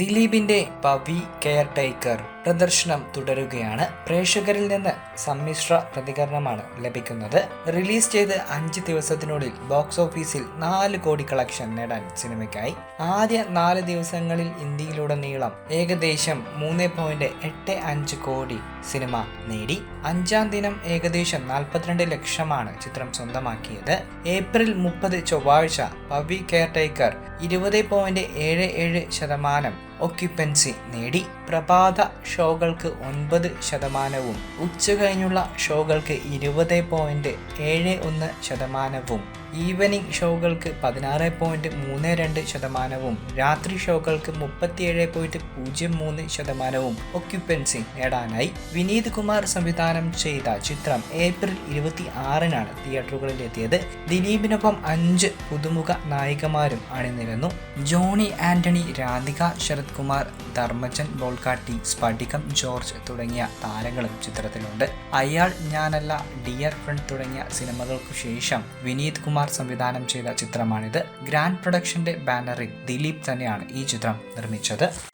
ദിലീപിന്റെ Pavi care taker പ്രദർശനം തുടരുകയാണ്. പ്രേക്ഷകരിൽ നിന്ന് സമ്മിശ്ര പ്രതികരണമാണ് ലഭിക്കുന്നത്. റിലീസ് ചെയ്ത് അഞ്ച് ദിവസത്തിനുള്ളിൽ ബോക്സ് ഓഫീസിൽ നാല് കോടി കളക്ഷൻ നേടാൻ സിനിമയ്ക്കായി. ആദ്യ നാല് ദിവസങ്ങളിൽ ഇന്ത്യയിലുടനീളം ഏകദേശം മൂന്ന് പോയിന്റ് എട്ട് അഞ്ച് കോടി സിനിമ നേടി. അഞ്ചാം ദിനം ഏകദേശം നാൽപ്പത്തിരണ്ട് ലക്ഷമാണ് ചിത്രം സ്വന്തമാക്കിയത്. ഏപ്രിൽ മുപ്പത് ചൊവ്വാഴ്ച പവി കെയർ ടേക്കർ ഇരുപത് പോയിന്റ് ഏഴ് ഏഴ് ശതമാനം ഒക്യുപ്പൻസി നേടി. പ്രഭാത ഷോകൾക്ക് ഒൻപത് ശതമാനവും. ഉച്ച കഴിഞ്ഞുള്ള ഷോകൾക്ക് ഇരുപത് പോയിന്റ് ഏഴ് ഒന്ന് ശതമാനവും. ഈവനിംഗ് ഷോകൾക്ക് പതിനാറ് പോയിന്റ് മൂന്ന് രണ്ട് ശതമാനവും രാത്രി ഷോകൾക്ക് മുപ്പത്തിയേഴ് പോയിന്റ് പൂജ്യം മൂന്ന് ശതമാനവും ഒക്യുപ്പൻസി നേടാനായി വിനീത് കുമാർ സംവിധാനം ചെയ്ത ചിത്രം ഏപ്രിൽ ഇരുപത്തി ആറിനാണ് തിയേറ്ററുകളിൽ എത്തിയത് ദിലീപിനൊപ്പം അഞ്ച് പുതുമുഖ നായികമാരും അണിനിരന്നു. ജോണി ആന്റണി രാധിക ശരത് കുമാർ ധർമ്മജൻ ബോൾക്കാട്ടി സ്ഫടികം ജോർജ് തുടങ്ങിയ താരങ്ങളും ചിത്രത്തിലുണ്ട്. അയാൾ ഞാനല്ല ഡിയർ ഫ്രണ്ട് തുടങ്ങിയ സിനിമകൾക്കു ശേഷം വിനീത് കുമാർ സംവിധാനം ചെയ്ത ചിത്രമാണിത്. ഗ്രാൻഡ് പ്രൊഡക്ഷന്റെ ബാനറിൽ ദിലീപ് തന്നെയാണ് ഈ ചിത്രം നിർമ്മിച്ചത്.